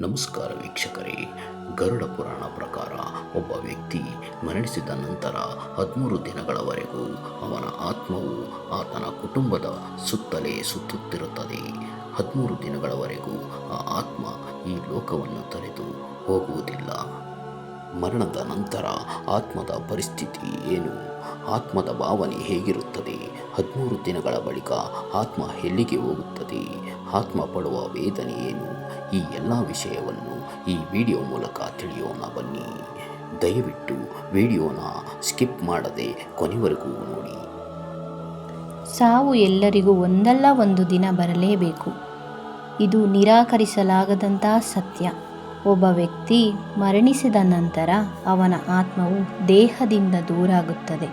ನಮಸ್ಕಾರ ವೀಕ್ಷಕರೇ. ಗರುಡ ಪುರಾಣ ಪ್ರಕಾರ ಒಬ್ಬ ವ್ಯಕ್ತಿ ಮರಣಿಸಿದ ನಂತರ ಹದಿಮೂರು ದಿನಗಳವರೆಗೂ ಅವನ ಆತ್ಮವು ಆತನ ಕುಟುಂಬದ ಸುತ್ತಲೇ ಸುತ್ತುತ್ತಿರುತ್ತದೆ. ಹದಿಮೂರು ದಿನಗಳವರೆಗೂ ಆ ಆತ್ಮ ಈ ಲೋಕವನ್ನು ತೊರೆದು ಹೋಗುವುದಿಲ್ಲ. ಮರಣದ ನಂತರ ಆತ್ಮದ ಪರಿಸ್ಥಿತಿ ಏನು? ಆತ್ಮದ ಭಾವನೆ ಹೇಗಿರುತ್ತದೆ? ಹದಿಮೂರು ದಿನಗಳ ಬಳಿಕ ಆತ್ಮ ಎಲ್ಲಿಗೆ ಹೋಗುತ್ತದೆ? ಆತ್ಮ ಪಡುವ ವೇದನೆ ಏನು? ಈ ಎಲ್ಲ ವಿಷಯವನ್ನು ಈ ವಿಡಿಯೋ ಮೂಲಕ ತಿಳಿಯೋಣ ಬನ್ನಿ. ದಯವಿಟ್ಟು ವಿಡಿಯೋನ ಸ್ಕಿಪ್ ಮಾಡದೆ ಕೊನೆವರೆಗೂ ನೋಡಿ. ಸಾವು ಎಲ್ಲರಿಗೂ ಒಂದಲ್ಲ ಒಂದು ದಿನ ಬರಲೇಬೇಕು. ಇದು ನಿರಾಕರಿಸಲಾಗದಂತಹ ಸತ್ಯ. ಒಬ್ಬ ವ್ಯಕ್ತಿ ಮರಣಿಸಿದ ನಂತರ ಅವನ ಆತ್ಮವು ದೇಹದಿಂದ ದೂರಾಗುತ್ತದೆ.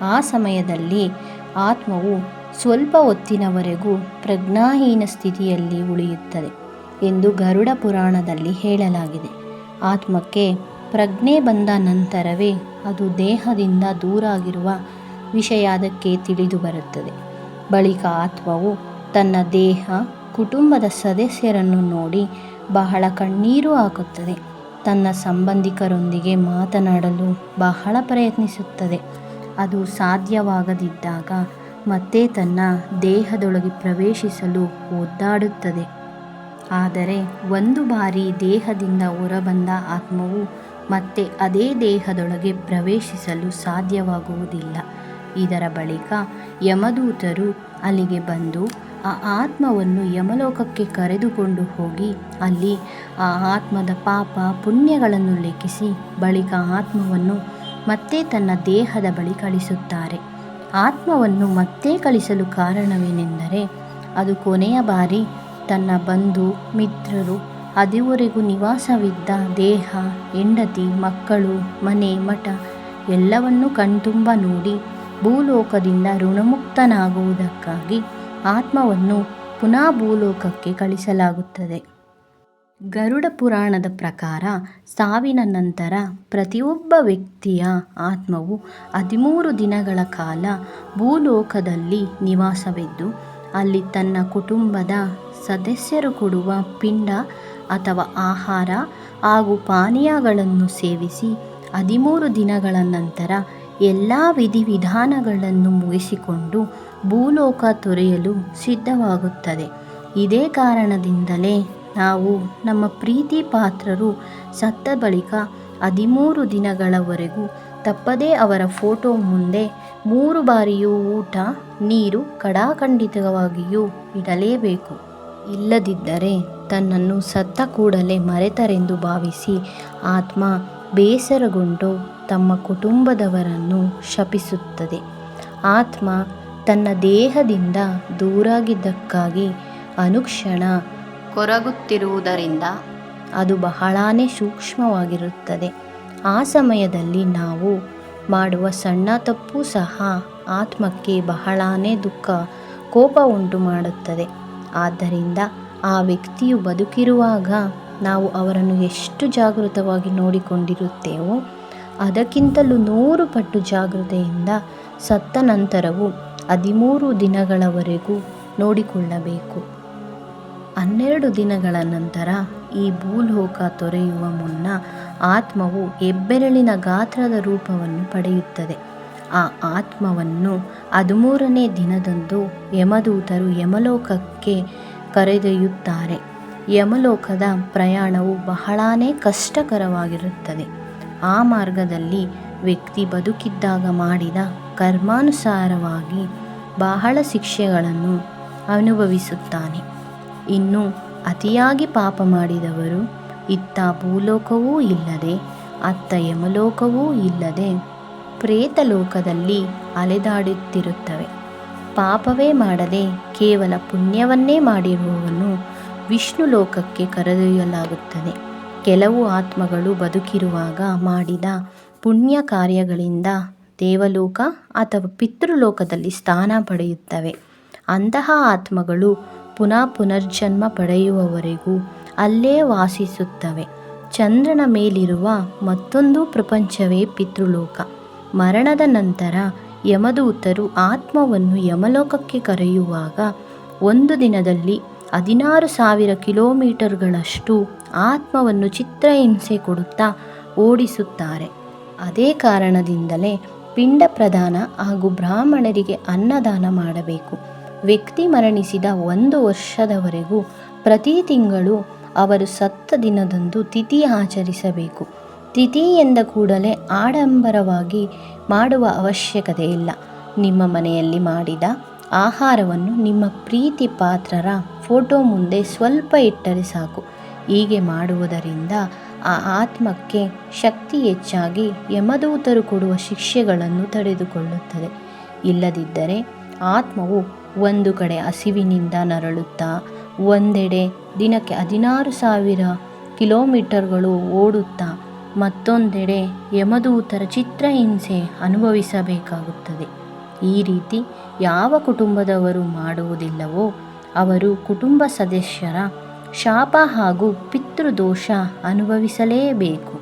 ಆ ಸಮಯದಲ್ಲಿ ಆತ್ಮವು ಸ್ವಲ್ಪ ಹೊತ್ತಿನವರೆಗೂ ಪ್ರಜ್ಞಾಹೀನ ಸ್ಥಿತಿಯಲ್ಲಿ ಉಳಿಯುತ್ತದೆ. ಎಂದು ಗರುಡ ಪುರಾಣದಲ್ಲಿ ಹೇಳಲಾಗಿದೆ. ಆತ್ಮಕ್ಕೆ ಪ್ರಜ್ಞೆ ಬಂದ ನಂತರವೇ ಅದು ದೇಹದಿಂದ ದೂರಾಗಿರುವ ವಿಷಯ ಅದಕ್ಕೆ ತಿಳಿದು ಬರುತ್ತದೆ. ಬಳಿಕ ಆತ್ಮವು ತನ್ನ ದೇಹ, ಕುಟುಂಬದ ಸದಸ್ಯರನ್ನು ನೋಡಿ ಬಹಳ ಕಣ್ಣೀರು ಹಾಕುತ್ತದೆ. ತನ್ನ ಸಂಬಂಧಿಕರೊಂದಿಗೆ ಮಾತನಾಡಲು ಬಹಳ ಪ್ರಯತ್ನಿಸುತ್ತದೆ. ಅದು ಸಾಧ್ಯವಾಗದಿದ್ದಾಗ ಮತ್ತೆ ತನ್ನ ದೇಹದೊಳಗೆ ಪ್ರವೇಶಿಸಲು ಒದ್ದಾಡುತ್ತದೆ. ಆದರೆ ಒಂದು ಬಾರಿ ದೇಹದಿಂದ ಹೊರಬಂದ ಆತ್ಮವು ಮತ್ತೆ ಅದೇ ದೇಹದೊಳಗೆ ಪ್ರವೇಶಿಸಲು ಸಾಧ್ಯವಾಗುವುದಿಲ್ಲ. ಇದರ ಬಳಿಕ ಯಮದೂತರು ಅಲ್ಲಿಗೆ ಬಂದು ಆ ಆತ್ಮವನ್ನು ಯಮಲೋಕಕ್ಕೆ ಕರೆದುಕೊಂಡು ಹೋಗಿ ಅಲ್ಲಿ ಆ ಆತ್ಮದ ಪಾಪ ಪುಣ್ಯಗಳನ್ನು ಲೆಕ್ಕಿಸಿ ಬಳಿಕ ಆತ್ಮವನ್ನು ಮತ್ತೆ ತನ್ನ ದೇಹದ ಬಳಿ ಕಳಿಸುತ್ತಾರೆ. ಆತ್ಮವನ್ನು ಮತ್ತೆ ಕಳಿಸಲು ಕಾರಣವೇನೆಂದರೆ ಅದು ಕೊನೆಯ ಬಾರಿ ತನ್ನ ಬಂಧು, ಮಿತ್ರರು, ಅದುವರೆಗೂ ನಿವಾಸವಿದ್ದ ದೇಹ, ಹೆಂಡತಿ, ಮಕ್ಕಳು, ಮನೆ, ಮಠ ಎಲ್ಲವನ್ನೂ ಕಣ್ತುಂಬ ನೋಡಿ ಭೂಲೋಕದಿಂದ ಋಣಮುಕ್ತನಾಗುವುದಕ್ಕಾಗಿ ಆತ್ಮವನ್ನು ಪುನಃ ಭೂಲೋಕಕ್ಕೆ ಕಳಿಸಲಾಗುತ್ತದೆ. ಗರುಡ ಪುರಾಣದ ಪ್ರಕಾರ ಸಾವಿನ ನಂತರ ಪ್ರತಿಯೊಬ್ಬ ವ್ಯಕ್ತಿಯ ಆತ್ಮವು ಹದಿಮೂರು ದಿನಗಳ ಕಾಲ ಭೂಲೋಕದಲ್ಲಿ ನಿವಾಸವಿದ್ದು, ಅಲ್ಲಿ ತನ್ನ ಕುಟುಂಬದ ಸದಸ್ಯರು ಕೊಡುವ ಪಿಂಡ ಅಥವಾ ಆಹಾರ ಹಾಗೂ ಪಾನೀಯಗಳನ್ನು ಸೇವಿಸಿ ಹದಿಮೂರು ದಿನಗಳ ನಂತರ ಎಲ್ಲ ವಿಧಿವಿಧಾನಗಳನ್ನು ಮುಗಿಸಿಕೊಂಡು ಭೂಲೋಕ ತೊರೆಯಲು ಸಿದ್ಧವಾಗುತ್ತದೆ. ಇದೇ ಕಾರಣದಿಂದಲೇ ನಾವು ನಮ್ಮ ಪ್ರೀತಿ ಪಾತ್ರರು ಸತ್ತ ಬಳಿಕ ಹದಿಮೂರು ದಿನಗಳವರೆಗೂ ತಪ್ಪದೇ ಅವರ ಫೋಟೋ ಮುಂದೆ ಮೂರು ಬಾರಿಯೂ ಊಟ, ನೀರು ಕಡಾಖಂಡಿತವಾಗಿಯೂ ಇಡಲೇಬೇಕು. ಇಲ್ಲದಿದ್ದರೆ ತನ್ನನ್ನು ಸತ್ತ ಕೂಡಲೇ ಮರೆತರೆಂದು ಭಾವಿಸಿ ಆತ್ಮ ಬೇಸರಗೊಂಡು ತಮ್ಮ ಕುಟುಂಬದವರನ್ನು ಶಪಿಸುತ್ತದೆ. ಆತ್ಮ ತನ್ನ ದೇಹದಿಂದ ದೂರಾಗಿದ್ದಕ್ಕಾಗಿ ಅನುಕ್ಷಣ ಕೊರಗುತ್ತಿರುವುದರಿಂದ ಅದು ಬಹಳಾನೇ ಸೂಕ್ಷ್ಮವಾಗಿರುತ್ತದೆ. ಆ ಸಮಯದಲ್ಲಿ ನಾವು ಮಾಡುವ ಸಣ್ಣ ತಪ್ಪು ಸಹ ಆತ್ಮಕ್ಕೆ ಬಹಳಾನೇ ದುಃಖ, ಕೋಪ ಉಂಟು ಮಾಡುತ್ತದೆ ಆದ್ದರಿಂದ ಆ ವ್ಯಕ್ತಿಯು ಬದುಕಿರುವಾಗ ನಾವು ಅವರನ್ನು ಎಷ್ಟು ಜಾಗೃತವಾಗಿ ನೋಡಿಕೊಂಡಿರುತ್ತೇವೋ, ಅದಕ್ಕಿಂತಲೂ ನೂರು ಪಟ್ಟು ಜಾಗೃತೆಯಿಂದ ಸತ್ತ ನಂತರವೂ ಹದಿಮೂರು ದಿನಗಳವರೆಗೂ ನೋಡಿಕೊಳ್ಳಬೇಕು. ಹನ್ನೆರಡು ದಿನಗಳ ನಂತರ ಈ ಭೂಲೋಕ ತೊರೆಯುವ ಮುನ್ನ ಆತ್ಮವು ಹೆಬ್ಬೆರಳಿನ ಗಾತ್ರದ ರೂಪವನ್ನು ಪಡೆಯುತ್ತದೆ. ಆ ಆತ್ಮವನ್ನು ಹದಿಮೂರನೇ ದಿನದಂದು ಯಮದೂತರು ಯಮಲೋಕಕ್ಕೆ ಕರೆದೊಯ್ಯುತ್ತಾರೆ. ಯಮಲೋಕದ ಪ್ರಯಾಣವು ಬಹಳನೇ ಕಷ್ಟಕರವಾಗಿರುತ್ತದೆ. ಆ ಮಾರ್ಗದಲ್ಲಿ ವ್ಯಕ್ತಿ ಬದುಕಿದ್ದಾಗ ಮಾಡಿದ ಕರ್ಮಾನುಸಾರವಾಗಿ ಬಹಳ ಶಿಕ್ಷೆಗಳನ್ನು ಅನುಭವಿಸುತ್ತಾನೆ. ಇನ್ನು ಅತಿಯಾಗಿ ಪಾಪ ಮಾಡಿದವರು ಇತ್ತ ಭೂಲೋಕವೂ ಇಲ್ಲದೆ, ಅತ್ತ ಯಮಲೋಕವೂ ಇಲ್ಲದೆ ಪ್ರೇತಲೋಕದಲ್ಲಿ ಅಲೆದಾಡುತ್ತಿರುತ್ತವೆ. ಪಾಪವೇ ಮಾಡದೆ ಕೇವಲ ಪುಣ್ಯವನ್ನೇ ಮಾಡಿರುವವನು ವಿಷ್ಣು ಲೋಕಕ್ಕೆ ಕರೆದೊಯ್ಯಲಾಗುತ್ತದೆ. ಕೆಲವು ಆತ್ಮಗಳು ಬದುಕಿರುವಾಗ ಮಾಡಿದ ಪುಣ್ಯ ಕಾರ್ಯಗಳಿಂದ ದೇವಲೋಕ ಅಥವಾ ಪಿತೃಲೋಕದಲ್ಲಿ ಸ್ಥಾನ ಪಡೆಯುತ್ತವೆ. ಅಂತಹ ಆತ್ಮಗಳು ಪುನಃ ಪುನರ್ಜನ್ಮ ಪಡೆಯುವವರೆಗೂ ಅಲ್ಲೇ ವಾಸಿಸುತ್ತವೆ. ಚಂದ್ರನ ಮೇಲಿರುವ ಮತ್ತೊಂದು ಪ್ರಪಂಚವೇ ಪಿತೃಲೋಕ. ಮರಣದ ನಂತರ ಯಮದೂತರು ಆತ್ಮವನ್ನು ಯಮಲೋಕಕ್ಕೆ ಕರೆಯುವಾಗ ಒಂದು ದಿನದಲ್ಲಿ ಹದಿನಾರು ಸಾವಿರ ಕಿಲೋಮೀಟರ್ಗಳಷ್ಟು ಆತ್ಮವನ್ನು ಚಿತ್ರಹಿಂಸೆ ಕೊಡುತ್ತಾ ಓಡಿಸುತ್ತಾರೆ. ಅದೇ ಕಾರಣದಿಂದಲೇ ಪಿಂಡ ಪ್ರದಾನ ಹಾಗೂ ಬ್ರಾಹ್ಮಣರಿಗೆ ಅನ್ನದಾನ ಮಾಡಬೇಕು. ವ್ಯಕ್ತಿ ಮರಣಿಸಿದ ಒಂದು ವರ್ಷದವರೆಗೂ ಪ್ರತಿ ತಿಂಗಳು ಅವರು ಸತ್ತ ದಿನದಂದು ತಿಥಿ ಆಚರಿಸಬೇಕು. ತಿಥಿ ಎಂದ ಕೂಡಲೇ ಆಡಂಬರವಾಗಿ ಮಾಡುವ ಅವಶ್ಯಕತೆ ಇಲ್ಲ. ನಿಮ್ಮ ಮನೆಯಲ್ಲಿ ಮಾಡಿದ ಆಹಾರವನ್ನು ನಿಮ್ಮ ಪ್ರೀತಿ ಪಾತ್ರರ ಫೋಟೋ ಮುಂದೆ ಸ್ವಲ್ಪ ಇಟ್ಟರೆ ಸಾಕು. ಹೀಗೆ ಮಾಡುವುದರಿಂದ ಆ ಆತ್ಮಕ್ಕೆ ಶಕ್ತಿ ಹೆಚ್ಚಾಗಿ ಯಮದೂತರು ಕೊಡುವ ಶಿಕ್ಷೆಗಳನ್ನು ತಡೆದುಕೊಳ್ಳುತ್ತದೆ. ಇಲ್ಲದಿದ್ದರೆ ಆತ್ಮವು ಒಂದು ಕಡೆ ಹಸಿವಿನಿಂದ ನರಳುತ್ತಾ, ಒಂದೆಡೆ ದಿನಕ್ಕೆ ಹದಿನಾರು ಸಾವಿರ ಕಿಲೋಮೀಟರ್ಗಳು ಓಡುತ್ತಾ ಮತ್ತೊಂದೆಡೆ ಯಮದೂತರ ಚಿತ್ರಹಿಂಸೆ ಅನುಭವಿಸಬೇಕಾಗುತ್ತದೆ. ಈ ರೀತಿ ಯಾವ ಕುಟುಂಬದವರು ಮಾಡುವುದಿಲ್ಲವೋ ಅವರು ಕುಟುಂಬ ಸದಸ್ಯರ ಶಾಪ ಹಾಗೂ ಪಿತೃದೋಷ ಅನುಭವಿಸಲೇಬೇಕು.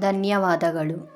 ಧನ್ಯವಾದಗಳು.